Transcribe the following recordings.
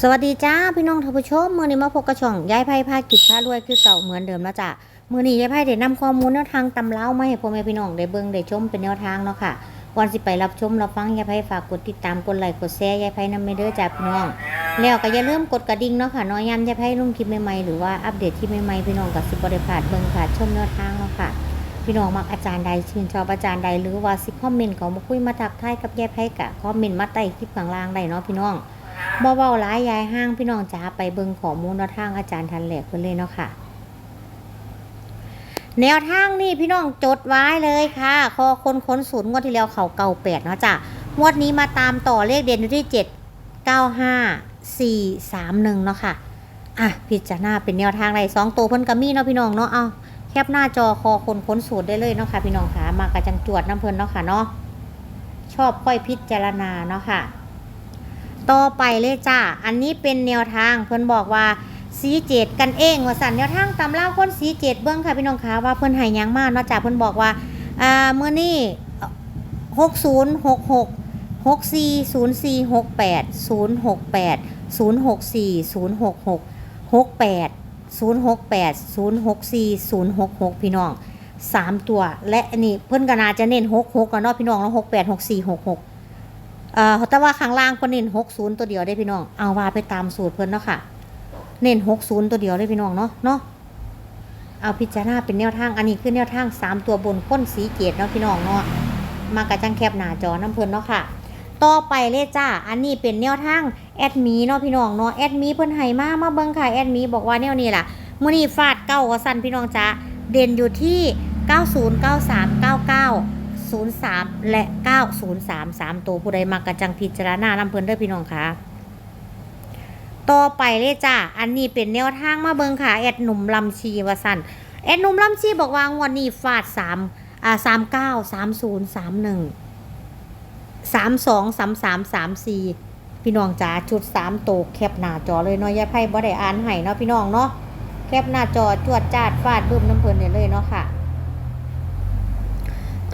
สวัสดีจ้าพี่น้องท่านผู้ชมมือนี้มาพบกระช่องยายไพ่พาคกิจพารวยคือเก่าเหมือนเดิมแล้วจ้ะมือนี้ยายไพ่ได้นำข้อมูลแนวทางตำเล้ามาให้พ่อแม่พี่น้องได้เบิ่งได้ชมเป็นแนวทางเนาะค่ะก่อนสิไปรับชมรับฟังยายไพ่ฝากกดติดตามกดไลค์กดแชร์ยายไพ่นำไม่เด้อจ้าพี่น้องแล้วก็อย่าลืมกดกระดิ่งเนาะค่ะน้อยย้ำยายไพ่ลงคลิปใหม่ๆหรือว่าอัปเดตที่ใหม่ๆพี่น้องกับสิบ่ได้พาดเบิ่งพลาชมแนวทางเนาะค่ะพี่น้องมักอาจารย์ใดชื่นชอบอาจารย์ใดหรือว่าสิคอมเมนต์เขามาคุยมาทักทายกับยายไพ่กะคอมเมนต์มาใต้คลิปข้างล่างได้เนาะพี่น้อง บ่เว้าหลายยายห้างพี่น้องจ๋าไปเบิ่งข้อมูลแนวทางอาจารย์ทันแหลกเพิ่นเลยเนาะค่ะ แนวทางนี่พี่น้องจดไว้เลยค่ะคอคนค้นศูนย์งวดที่แล้วเขาเก่าแปดเนาะจ้ะงวดนี้มาตามต่อเลขเด่นอยู่ที่เจ็ดเก้าห้าสี่สามหนึ่งเนาะค่ะอะพิจารณาเป็นแนวทางไรสองตัวเพิ่นก็มีเนาะพี่น้องเนาะเอาแคปหน้าจอคอคนค้นสูตรได้เลยเนาะค่ะพี่น้องค่ะมากระจังจวดน้ำเพิ่นเนาะค่ะเนาะชอบค่อยพิจารณาเนาะค่ะ ต่อไปเลยจ้า อันนี้เป็นแนวทางเพิ่นบอกว่าสีเจ็ดกันเองว่าสั่นแนวทางตำเล่าคนสีเจ็ดเบื้องค่ะพี่น้องคะว่าเพิ่นห้หยังมากนาะจ้าเพิ่นบอกว่าอ่าเมื่อนี้หกศูนย์หกหกหกสี่ศูนย์สี่หกแปดศูนย์หกแปดศูนย์หกสี่ศูนย์หกหกหกแปดศูนย์หกแปดศูนย์หกสี่ศูนย์หกหกพี่น้องสามตัว และนนี้เพิ่นก็น่าจะเน้นหกหกกันเนาะพี่น้องแล้วหกแปดหกสี่หกหก เอ่อแต่ว่าข้างล่างเพิ่นเน้น60ตัวเดียวได้พี่น้อง เอาว่าไปตามสูตรเพิ่นเนาะค่ะ เน้น60ตัวเดียวได้พี่น้องเนาะ เนาะ เอาพิจารณาเป็นแนวทาง อันนี้คือแนวทาง3ตัวบนค้นสีเกตเนาะพี่น้องเนาะ มากระจังแคบหน้าจอน้ำเพิ่นเนาะค่ะ ต่อไปเลยจ้า อันนี้เป็นแนวทางแอดมีเนาะพี่น้องเนาะ แอดมีเพิ่นให้มา มาเบิ่งค่ะ แอดมีบอกว่าแนวนี้ล่ะมื้อนี้ฟาดเก้าว่าซั่นพี่น้องจ้า เด่นอยู่ที่ 90 93 99 03 และ 903 3 ตัวผู้ใดมากระจังพิจารณานำเพิ่นเด้อพี่น้องค่ะ ต่อไปเลยจ้า อันนี้เป็นแนวทางมาเบิงค่ะ แอดหนุ่มลำชีวสันแอดหนุ่มลำชีบอกว่างวดนี้ฟาด3อ่า39 30 31 32 33 34 พี่น้องจ๋าชุด 3 โตวแคปหน้าจอเลยเนาะยายไพ่บ่ได้อ่านให้เนาะพี่น้องเนาะแคปหน้าจอจวดจาดฟาดบึ้มน้ำเพลินเนี่ยเลยเนาะค่ะ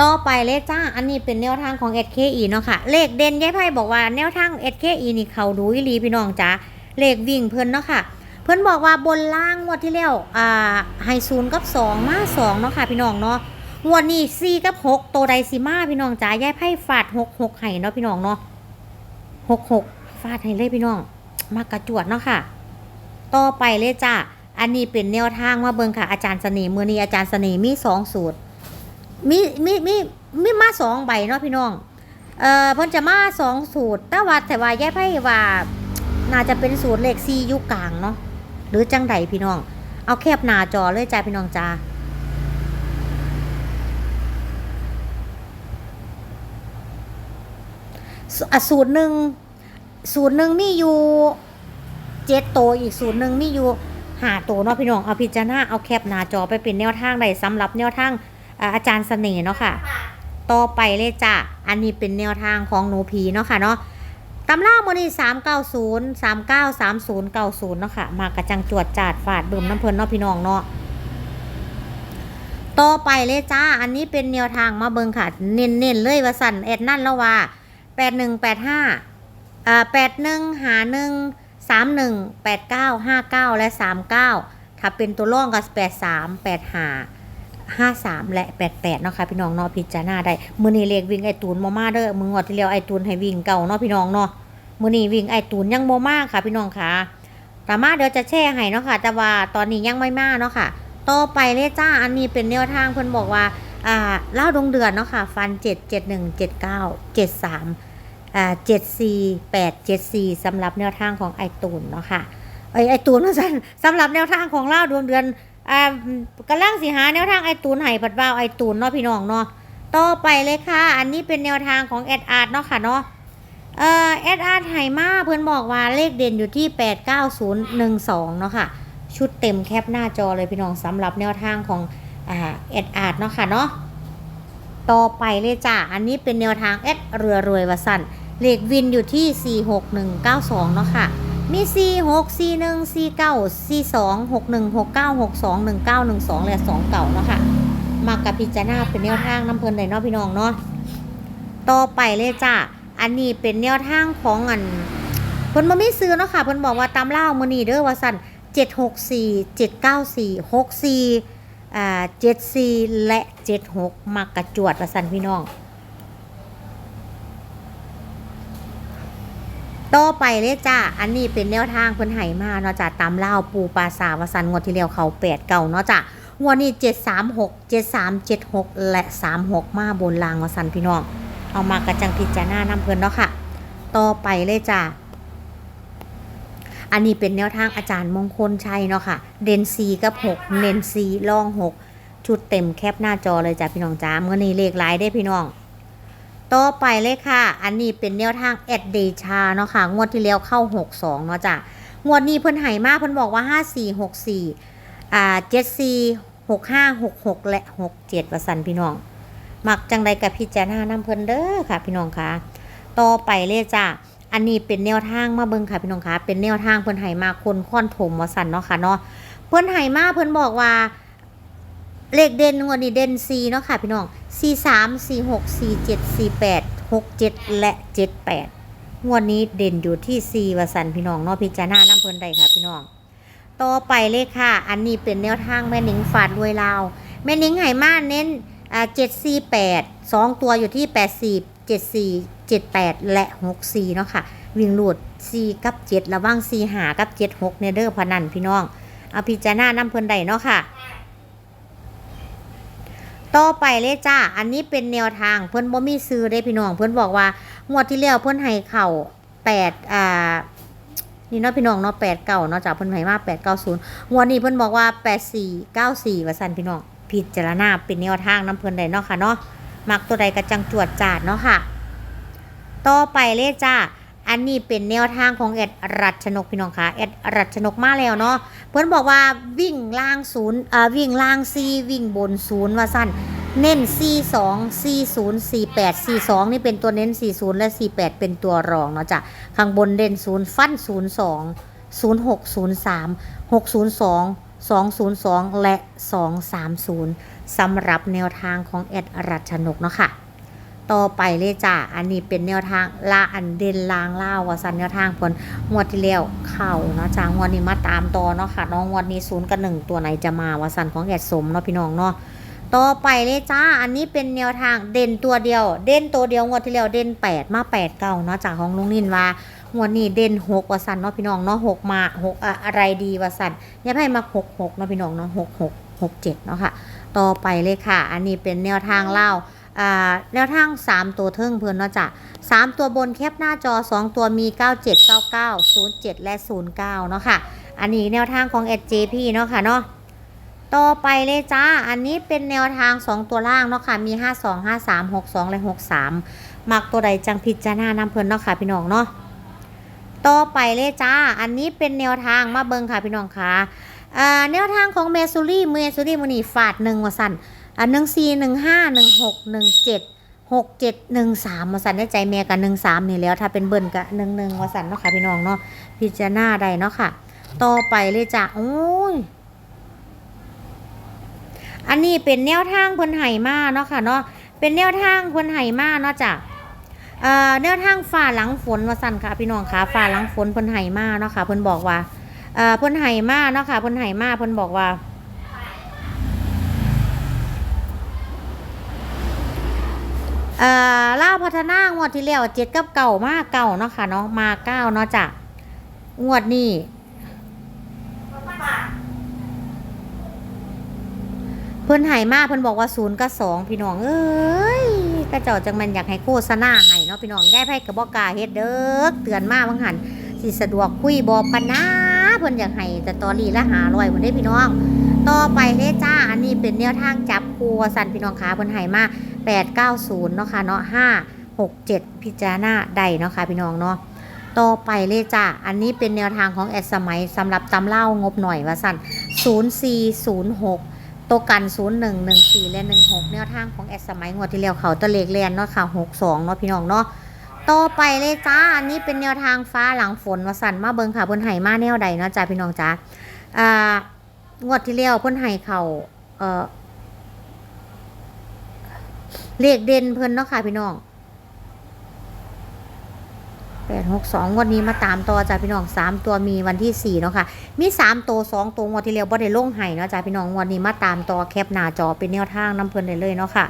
ต่อไปเลยจ้า อันนี้เป็นแนวทางของ SKE เนาะค่ะ เลขเด่นยายไพ่บอกว่าแนวทาง SKE นี่เขาดูอีลีพี่น้องจ้าเลขวิ่งเพิ่นเนาะค่ะ เพิ่นบอกว่าบนล่างงวดที่แล้วอ่าให้ศูนกับสองมาสองเนาะค่ะ พี่น้องเนาะงวดนี้สี่กับหกตัวใดสิมาพี่น้องจ้ายายไพ่ฟาดหกหกให้เนาะพี่น้องเนาะหกหกฟาดให้เลยพี่น้อง มากระจวดเนาะค่ะ ต่อไปเลยจ้าอันนี้เป็นแนวทางมาเบิงค่ะอาจารย์เสน่ห์มือนี้อาจารย์เสน่ห์มีสองสูตร มีมีมีมีมาสองใบเนาะพี่น้อง เอ่อเพิ่นจะมาสองสูตร แต่ว่าแต่ว่าแย่ไพ่ว่าน่าจะเป็นสูตรเลขซียุกลางเนาะหรือจังใดพี่น้อง เอาแคบหน้าจอเลยจ้าพี่น้องจ้าสูตรหนึ่งสูตรหนึ่งมีอยู่เจ็ดโตอีกสูตรหนึ่งมีอยู่ห้าโตเนาะพี่น้องเอาพิจารณาเอาแคบหน้าจอไปเป็นแนวทางใดสำหรับแนวทาง อาจารย์เสน่ห์เนาะค่ะ ต่อไปเลยจ้ะ อันนี้เป็นแนวทางของหนูผีเนาะค่ะเนาะตำราโมนี่สามเก้าศูนย์สามเก้าสามศูนย์เก้าศูนย์เนาะค่ะ มากระจังจวดจาดฝาดเบิ่มน้ำเพลินเนาะพี่น้องเนาะต่อไปเลยจ้า อันนี้เป็นแนวทางมาเบิ่งค่ะ เน้นๆเลยว่าสั่นแอดนั่นแล้วว่าแปดหนึ่งแปดห้าอ่าแปดหนึ่งหาหนึ่งสามหนึ่งแปดเก้าห้าเก้าและสามเก้าถ้าเป็นตัวร่องก็แปดสามแปดห้า ห้าสามและแปดแปดเนาะค่ะพี่น้องเนาะพิจารณาได้มือนี้เลขวิ่งไอตูนโมมาเด้อมืองวดที่แล้วไอตูนให้วิ่งเก่าเนาะพี่น้องเนาะมือนี้วิ่งไอตูนยังโมมาค่ะ พี่น้องค่ะแต่มาเดี๋ยวจะแช่ให้เนาะค่ะ แต่ว่าตอนนี้ยังไม่มาเนาะค่ะต่อไปเลยจ้าอันนี้เป็นแนวทางเพิ่นบอกว่าอ่าเล่าดวงเดือนเนาะค่ะ ฟันเจ็ดเจ็ดหนึ่งเจ็ดเก้าเจ็ดสามอ่าเจ็ดสี่แปดเจ็ดสี่สำหรับแนวทางของไอตูนเนาะค่ะไอไอตูนว่าซั่นสำหรับแนวทางของเล่าดวงเดือน อ่ากำลังสิหาแนวทางไอตูนไห้ปัดว่าวไอตูนเนาะพี่น้องเนาะต่อไปเลยค่ะ อันนี้เป็นแนวทางของแอดอาร์ตเนาะค่ะเนาะเอ่อแอดอาร์ตไห้มาเพื่อนบอกว่าเลขเด่นอยู่ที่ 89012 เนาะค่ะ ชุดเต็มแคปหน้าจอเลยพี่น้องสำหรับแนวทางของอ่าแอดอาร์ตเนาะค่ะเนาะต่อไปเลยจ้าอันนี้เป็นแนวทางแอดเรือรวยวสันเลขวินอยู่ที่ 46192 เนาะค่ะ มี4 6 4 1 4 9 4 2 6 1 6 9 6 2 1 9 1 2และ2เก่าเนาะค่ะมากับพิจารณาเป็นแนวทางน้ำเพลินเลยเนาะพี่น้องเนาะต่อไปเลยจ้าอันนี้เป็นแนวทางของอันเพิ่นบ่มีซื้อเนาะค่ะเพิ่นบอกว่าตามเล่ามื้อนี้เด้อว่าซั่น764 794 64อ่า74 และ 76มักกระจวดว่าซั่นพี่น้อง ต่อไปเลยจ้า อันนี้เป็นแนวทางเพิ่นให้มาเนาะจ้ะตามเล่าปูปลาสาวสันงวดที่แล้วเขาแปดเก่าเนาะจ้ะงวดนี้เจ็ดสามหกเจ็ดสามเจ็ดหกและสามหกมาบนรางวสันพี่น้อง เอามากระจังพิจารณานำเพิ่นเนาะค่ะ ต่อไปเลยจ้าอันนี้เป็นแนวทางอาจารย์มงคลชัยเนาะค่ะ เดนซีกับหกเนนซีล่องหกชุดเต็มแคปหน้าจอเลยจ้ะพี่น้องจ้าเมื่อนี้เลขหลายได้พี่น้อง ต่อไปเลยค่ะ อันนี้เป็นแนวทางแอดเดชาเนาะค่ะ งวดที่แล้วเข้า 62 เนาะจ้ะ งวดนี้เพิ่นให้มากเพิ่นบอกว่า 5464 อ่า 74 65 66 และ 67ว่าสั่นพี่น้อง มักจังใดกับพิจารณานํเพิ่นเด้อค่ะ พี่น้องค่ะ ต่อไปเลยจ้ะ อันนี้เป็นแนวทางมาเบิ่งค่ะพี่น้องค่ะ เป็นแนวทางเพิ่นให้มาคนค่อนถมว่าสันเนาะค่ะเนาะ เพิ่นให้มาเพิ่นบอกว่า เลขเด่นงวดนี้เด่น4เนาะค่ะพี่น้อง4 3 4 6 4 7 4 8 6 7และ78งวดนี้เด่นอยู่ที่4วสันพี่น้องเนาะพิจารณาน้ำเพลินได้ค่ะพี่น้องต่อไปเลยค่ะ อันนี้เป็นแนวทางแม่นิงฝาดรวยลาวแม่นิงไหมาเน้นอ่า7 4 8 2ตัวอยู่ที่80 74 78แปดและ64เนาะค่ะ วิ่งหลุด4กับ7ระว่าง4หากับ7 6เนเดอร์พนันพี่น้อง เอาพิจารณาน้ำเพลินได้เนาะค่ะ ต่อไปเลยจ้า อันนี้เป็นแนวทางเพิ่อนบ่มีซื้อได้พี่น้องเพิ่อนบอกว่างวดที่แล้วเพิ่อนให้เข่า8อ่านี่เนาะพี่น้องเนาะ8เก่าเนาะจ้าเพิ่อนให้มา8 9 0งวดนี้เพิ่อนบอกว่า8 4 9 4ว่าซั่นพี่น้องพิจารณาเป็นแนวทางนํเพิ่อนได้เนาะค่ะเนาะมักตัวใดก็จังจวดจาดเนาะค่ะ ต่อไปเลยจ้า อันนี้เป็นแนวทางของแอดรัชนกพี่น้องคะแอดรัชนกมาแล้วเนาะเพิ่อนบอกว่าวิ่งล่างศูนย์อ่าวิ่งล่างซีวิ่งบนศูนย์ว่าสั้นเน้น C2 C0 48 C2 นี่เป็นตัวเน้น 40 และ 48 เป็นตัวรองเนาะจ้ะ ข้างบนเด่น 0 ฟัน 02 06 03 602 202 และ 230 สำหรับแนวทางของแอดรัชนกเนาะค่ะ ต่อไปเลยจ้ะอันนี้เป็นแนวทางลาอันเด่นลางล่าวว่าสันแนวทางผลงวดที่แล้วเข่าเนาะจ้างวดนี้มาตามต่อเนาะค่ะน้องงวดนี้ศูนย์กับหนึ่งตัวไหนจะมาว่าสันของแอดสมเนาะพี่น้องเนาะต่อไปเลยจ้า อันนี้เป็นแนวทางเด่นตัวเดียว เด่นตัวเดียวงวดที่แล้วเด่นแปดมาแปดเก้าเนาะจากของลุงนินว่างวดนี้เด่นหกว่าสันเนาะพี่น้องเนาะหกมาหกอะอะไรดีว่าสันย่าให้มาหกหกเนาะพี่น้องเนาะหกหกหกเจ็ดเนาะค่ะ ต่อไปเลยค่ะ อันนี้เป็นแนวทางเล่า แนวทาง3 ตัวเทิงเพิ่นเนาะจ้ะ3ตัวบนแคปหน้าจอ 2 ตัวมี 97 99 07 และ 09 เนาะค่ะ อันนี้แนวทางของ SJP เนาะค่ะเนาะต่อไปเลยจ้า อันนี้เป็นแนวทาง 2 ตัวล่างเนาะค่ะ มี 52 53 62 และ 63 มักตัวใดจังพิจารณานำเพิ่นเนาะค่ะพี่น้องเนาะ ต่อไปเลยจ้า อันนี้เป็นแนวทางมาเบิงค่ะพี่น้องค่ะอ่าแนวทางของเมซูรี่เมซูรี่มันนี่ฟาดหนึ่งว่าสั่น อะหนึ่งสี่หนึ่งห้าหนึ่งหกหนึ่งเจ็ดหกเจ็ดหนึ่งสามมาสันได้ใจแม่กับหนึ่งสามนี่แล้ว ถ้าเป็นเบิ้ลกับหนึ่งหนึ่งมาสันเนาะค่ะพี่น้องเนาะพิจารณาได้เนาะค่ะ ต่อไปเลยจ้ะโอ้ยอันนี้เป็นแนวทางเพิ่นไห่มาเนาะค่ะเนาะเป็นแนวทางเพิ่นไห่มาเนาะจ้ะเอ่อแนวทางฝ่าหลังฝนว่าสั่นค่ะพี่น้องค่ะฝ่าหลังฝนเพิ่นไห่มาเนาะค่ะเพิ่นบอกว่าเอ่อเพิ่นไห่มาเนาะค่ะเพิ่นไห่มาเพิ่นบอกว่า เอ่อล่าพัฒนางวดที่แล้วเจ็ดกับเก่ามากเก่าเนาะค่ะเนาะมาเก้าเนาะจ้ะงวดนี้เพิ่นหายมากเพิ่นบอกว่าศูนย์กับสองพี่น้องเอ้ยกระเจ้าจังมันอยากให้โฆษณาให้เนาะพี่น้องได้ไพ่กับบอกล้าเฮ็ดเด้อเตือนมาบางหันสิสะดวกคุยบอกพันนะ เพิ่นอยากให้แต่ตอรี่ละหาร้อยคนได้พี่น้อง ต่อไปเลยจ้าอันนี้เป็นแนวทางจับครัวสันพี่น้องขาเพิ่นใหายมา890เนาะค่ะเนาะ5 6 7 พิจารณาใดเนาะค่ะพี่น้องเนาะต่อไปเลยจ้าอันนี้เป็นแนวทางของแอดสมัยสำหรับตำเล่างบหน่อยว่าสั่น0406ตัวกัน 0114 และ 16 แนวทางของแอดสมัยงวดที่แล้วเขาตะเลกแลนเนาะค่ะ 62 เนาะพี่น้องเนาะ ต่อไปเลยจ้า อันนี้เป็นแนวทางฟ้าหลังฝนว่าสั่นมาเบิงค่ะเพิ่นให้มาแนวใดเนาะจ้าพี่น้องจ้าอ่างวดที่แล้วเพิ่นให้เขาเอ่อเลขเด่นเพิ่นเนาะค่ะพี่น้องแปดหกสองวันนี้มาตามต่อจ้าพี่น้องสามตัวมีวันที่สี่เนาะค่ะ มีสามตัวสองตัวงวดที่แล้วบ่ได้ลงให้เนาะจ้าพี่น้องวันนี้มาตามต่อแคปหน้าจอเป็นแนวทางน้ำเพลินได้เลยเนาะค่ะ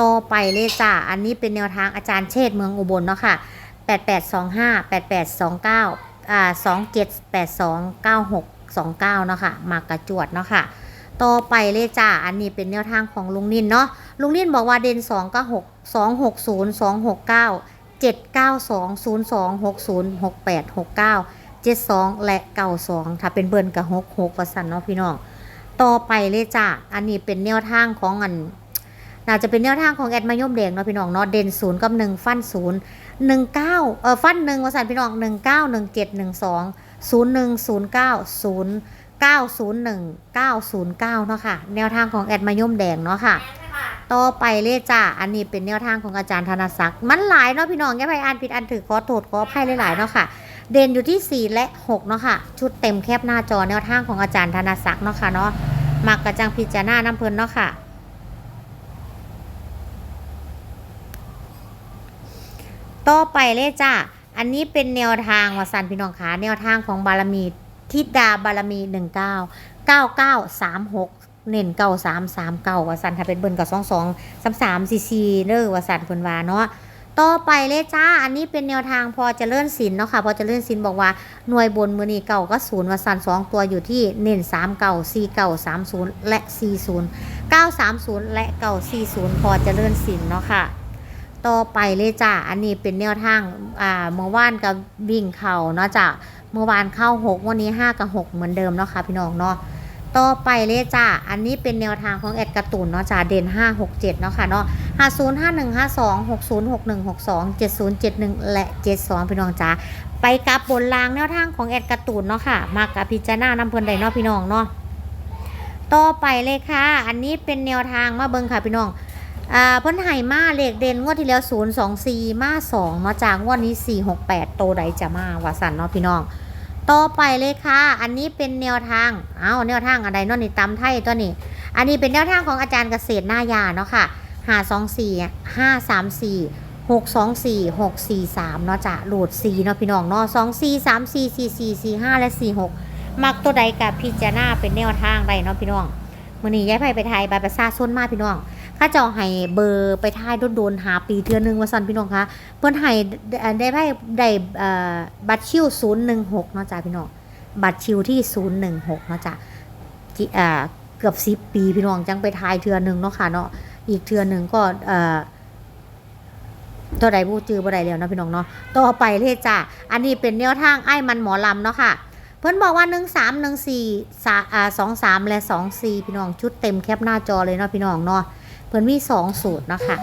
ต่อไปเลยจ้าอันนี้เป็นแนวทางอาจารย์เชษเมืองอุบลเนาะค่ะแปดแปดสองห้าแปดแปดสองเก้าอ่าสองเจ็ดแปดสองเก้าหกสองเก้าเนาะค่ะมากระจวดเนาะค่ะต่อไปเลยจ้า อันนี้เป็นแนวทางของลุงนินเนาะ ลุงนินบอกว่าเด่นสองก็หกสองหกศูนย์สองหกเก้าเจ็ดเก้าสองศูนย์สองหกศูนย์หกแปดหกเก้าเจ็ดสองและเก้าสองถ้าเป็นเบิร์นกับหกหกประสันเนาะพี่น้อง ต่อไปเลยจ้า อันนี้เป็นแนวทางของอัน น่าจะเป็นแนวทางของแอดมายมแดงเนาะพี่น้องเนาะเด่นศูนย์กับหนึ่งฟันศูนย์หนึ่งเก้าเออฟันหนึ่งประสันพี่น้องหนึ่งเก้าหนึ่งเจ็ดหนึ่งสองศูนย์หนึ่งศูนย์เก้าศูนย์901 909เก้าศูนย์เก้าเนาะค่ะ แนวทางของแอดมายมแดงเนาะค่ะต่อไปเลยจ้า อันนี้เป็นแนวทางของอาจารย์ธนศักดิ์ มันหลายเนาะพี่น้องอย่าไปอ่านผิดอ่านถือขอโทษขออภัยหลายๆเนาะค่ะ เด่นอยู่ที่ 4 และ 6 เนาะค่ะ ชุดเต็มแคบหน้าจอแนวทางของอาจารย์ธนศักดิ์เนาะค่ะเนาะ มักกระจังพิจารณาน้ำเพลินเนาะค่ะ ต่อไปเลยจ้าอันนี้เป็นแนวทางวสันพี่น้องขาแนวทางของบารมีทิดาบารมี19 9936เน้นเก้าสามสามเก้าวสันถ้าเป็นเบิ้ลกับสองสองสามสามสี่สี่เด้อวสันเพิ่นวาเนาะต่อไปเลยจ้า อันนี้เป็นแนวทางพอจะเลื่อนสินเนาะค่ะพอจะเลื่อนสินบอกว่าหน่วยบนมือนีเก่าก็ศูนย์วสันสองตัวอยู่ที่เน้นสามเก่าสี่เก่าสามศูนย์และสี่ศูนย์เก้าสามศูนย์และเก่าสี่ศูนย์พอจะเลื่อนสินเนาะค่ะ ต่อไปเลยจ้าอันนี้เป็นแนวทาง อ่า เมื่อวานกับวิ่งเข่าเนาะจ้ะ เมื่อวานเข้าหกวันนี้ห้ากับหกเหมือนเดิมเนาะค่ะพี่น้องเนาะ ต่อไปเลยจ้าอันนี้เป็นแนวทางของแอดการ์ตูนเนาะจ้าเด่นห้าหกเจ็ดเนาะค่ะเนาะห้าศูนย์ห้าหนึ่งห้าสองหกศูนย์หกหนึ่งหกสองเจ็ดศูนย์เจ็ดหนึ่งและเจ็ดสองพี่น้องจ้าไปกับบนรางแนวทางของแอดการ์ตูนเนาะค่ะ มากับพิจารณานำเพลินใดเนาะพี่น้องเนาะ ต่อไปเลยค่ะ อันนี้เป็นแนวทางมาเบิ่งค่ะพี่น้อง อ่าพ้นไห่มาเลขเด่นงวดที่แล้ว 0 2 4 มา2มาะจากงวดนี้ 4 6 8 โตใดจะมาวาสันเนาะพี่น้องต่อไปเลยค่ะ อันนี้เป็นแนวทาง เอาแนวทางอะไรเนาะนี่ตำไทยตัวนี้ อันนี้เป็นแนวทางของอาจารย์เกษตรหน้ายาเนาะค่ะหาสองสี่ห้าสามสี่หกสองสี่หกสี่สามเนาะจะโหลดสี่เนาะพี่น้องเนาะสองสี่สามสี่สี่สี่สี่ห้าและสี่หกมักตัวใดกับพิจารณาเป็นแนวทางใดเนาะพี่น้องมื่อนี้ย้ายไปไปไทยใบประชาชนมาพี่น้อง ข้าเจ้าให้เบอร์ไปท่ายโดนๆหาปีเทือนึงว่าซั่นพี่น้องคะเพิ่นให้ได้ได้ได้ได้เอ่อบัตรชิว016เนาะจ้ะพี่น้องบัตรชิวที่016เนาะจ้าเกือบ10ปีพี่น้องจังไปทายเทือนึงเนาะค่ะเนาะอีกเทือนึงก็เอ่อตัวใดผู้จือบ่ได้แล้วนะพี่น้องเนาะต่อไปเลยจ้ะอันนี้เป็นแนวทางไอ้มันหมอลำเนาะค่ะเพิ่นบอกว่า1 3 1 4 3อ่า2 3และ2 4พี่น้องชุดเต็มแคปหน้าจอเลยเนาะพี่น้องเนาะ เพิ่นมีสองสูตรเนาะคะ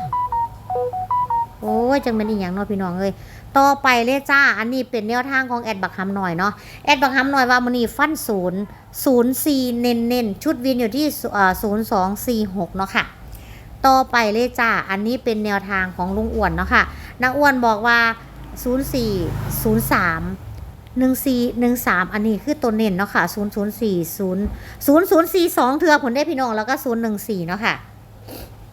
โอ้ยจังเป็นอีหยังเนาะพี่น้องเอ้ยต่อไปเลยจ้า อันนี้เป็นแนวทางของแอดบักฮัมหน่อยเนาะ แอดบักฮัมหน่อยว่ามันนี่ฟันศูนย์ศูนย์สี่เน้นเน้นชุดวินอยู่ที่ศูนย์สองสี่หกเนาะค่ะ ต่อไปเลยจ้า อันนี้เป็นแนวทางของลุงอ้วนเนาะค่ะนาอ้วนบอกว่าศูนย์สี่ศูนย์สามหนึ่งสี่หนึ่งสามอันนี้คือตัวเน้นเนาะค่ะศูนย์ศูนย์สี่ศูนย์ศูนย์ศูนย์สี่สองเทือผลได้พี่น้องแล้วก็ศูนย์หนึ่งสี่เนาะค่ะ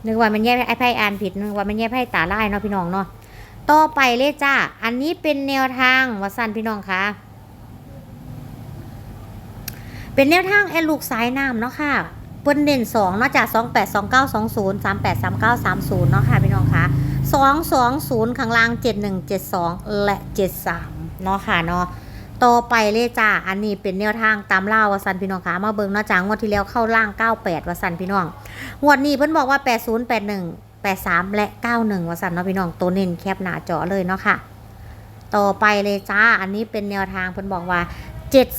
นึกว่ามันแย่ไอ้ไพ่อ่านผิดนึกว่ามันแย่ไพ่ตาไล่เนาะพี่น้องเนาะต่อไปเลยจ้า อันนี้เป็นแนวทางวัสันพี่น้องคะเป็นแนวทางแอลูกสายน้ำเนาะค่ะเปิ้นเด่นสองเนาะจากสองแปดสองเก้าสองศูนย์สามแปดสามเก้าสามศูนย์เนาะค่ะพี่น้องคะสองสองศูนย์ข้างล่างเจ็ดหนึ่งเจ็ดสองและเจ็ดสามเนาะค่ะเนาะต่อไปเลยจ้า อันนี้เป็นแนวทางตามเล่าวสันพี่น้องคะมาเบิ่งเนาะจ้างวดที่แล้วเข้าล่าง98วสันพี่น้อง งวดนี้เพิ่นบอกว่า 8081 83 และ 91ว่าสั่นเนาะพี่น้องตัวเน้นแคบหน้าจอเลยเนาะค่ะ ต่อไปเลยจ้า อันนี้เป็นแนวทางเพิ่นบอกว่า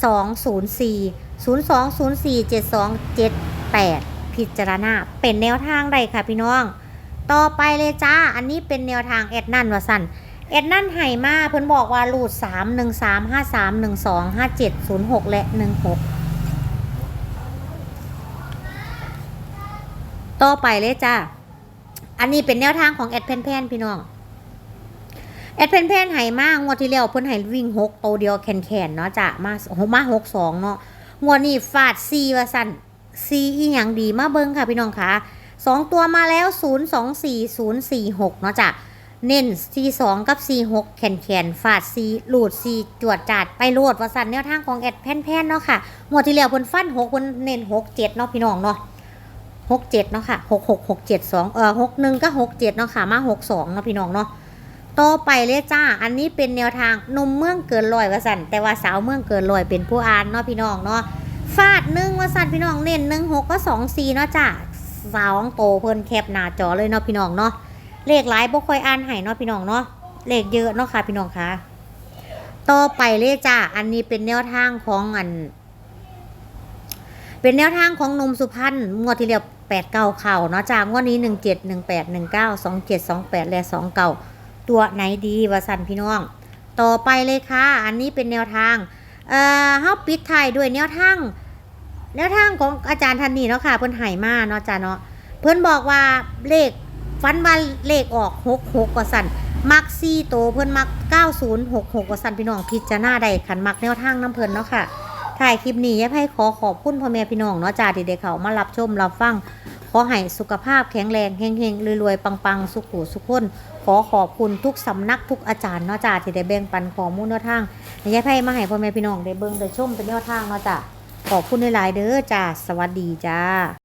7204 0204 7278 พิจารณา เป็นแนวทางใดค่ะพี่น้อง ต่อไปเลยจ้า อันนี้เป็นแนวทางแอดนั่นว่าสั่นแอดนั่นไห่มาเพิ่นบอกว่ารูด 3 1 3 5 3 1 2 5 7 0 6 และ 16 ต่อไปเลยจ้า อันนี้เป็นแนวทางของแอดเพนแพนพี่น้อง แอดเพนแพนไห่มากงวดที่แล้วเพิ่นไห่วิ่งหกโตเดียวแขนแขนๆเนาะจ้ะมามาหกสองเนาะงวดนี้ฟาดซีว่าสั่นซีอีหยังดีมาเบิ้งค่ะพี่น้องคะสองตัวมาแล้วศูนย์สองสี่ศูนย์สี่หกเนาะจ้ะเน้น C2 กับ C6 แขนแขนฟาด C หลูด C จวดจัดไปโลดว่าสันแนวทางของแอดแพนๆเนาะค่ะงวดที่แล้วเพิ่นฟัน6เพิ่นเน้น6 7เนาะพี่น้องเนาะ 6 7เจ็ดเนาะค่ะ6 6 6 7 2เจ็ดสอ่อ6 1ก็6 7เจ็ดเนาะค่ะมา6 2เนาะพี่น้องเนาะต่อไปเลยจ้า อันนี้เป็นแนวทางนมเมืองเกินร้อยว่าสันแต่ว่าสาวเมืองเกินร้อยเป็นผู้อ่านเนาะพี่น้องเนาะฟาดหนึ่งว่าสันพี่น้องเน้นหนึ่งหกก็สองสี่เนาะจ้าสาวโตเพิ่นแคปหน้าจอเลยเนาะพี่น้องเนาะเลขหลายบ่ค่อยอ่านให้เนาะพี่น้องเนาะเลขเยอะเนาะค่ะพี่น้องคะต่อไปเลยจ้าอันนี้เป็นแนวทางของอัน เป็นแนวทางของนมสุพรรณงวดที่แล้ว แปดเก้าเข่าเนาะจ้างวดนี้หนึ่งเจ็ดหนึ่งแปดหนึ่งเก้าสองเจ็ดสองแปดและสองเก้าตัวไหนดีวะสันพี่น้อง ต่อไปเลยค่ะ อันนี้เป็นแนวทาง เอ่อเฮาปิดไทยด้วยแนวทาง แนวทางของอาจารย์ทันนี่เนาะค่ะ เพิ่นให้มาเนาะจ้าเนาะ เพิ่นบอกว่าเลขฟันว่าเลขออกหกหกกว่าสันมักซี่โตเพิ่นมักเก้าศูนย์หกหกกว่าสันพี่น้องพิจารณาได้ขันมักแนวทางน้ำเพิ่นเนาะค่ะ ถ่ายคลิปนี้ยายไพ่ขอขอบคุณพ่อแม่พี่น้องเนาะจ้าที่ได้เขามารับชมรับฟัง ขอให้สุขภาพแข็งแรงเฮงๆรวยๆปังๆ สุขุสุขคนขอขอบคุณทุกสำนักทุกอาจารย์เนาะจ้าที่ได้แบ่งปันข้อมูลแนวทางให้ยายไพ่มาให้พ่อแม่พี่น้องได้เบิ่งได้ชมเป็นแนวทางเนาะจ้าขอบคุณหลายๆเด้อจ้าสวัสดีจ้า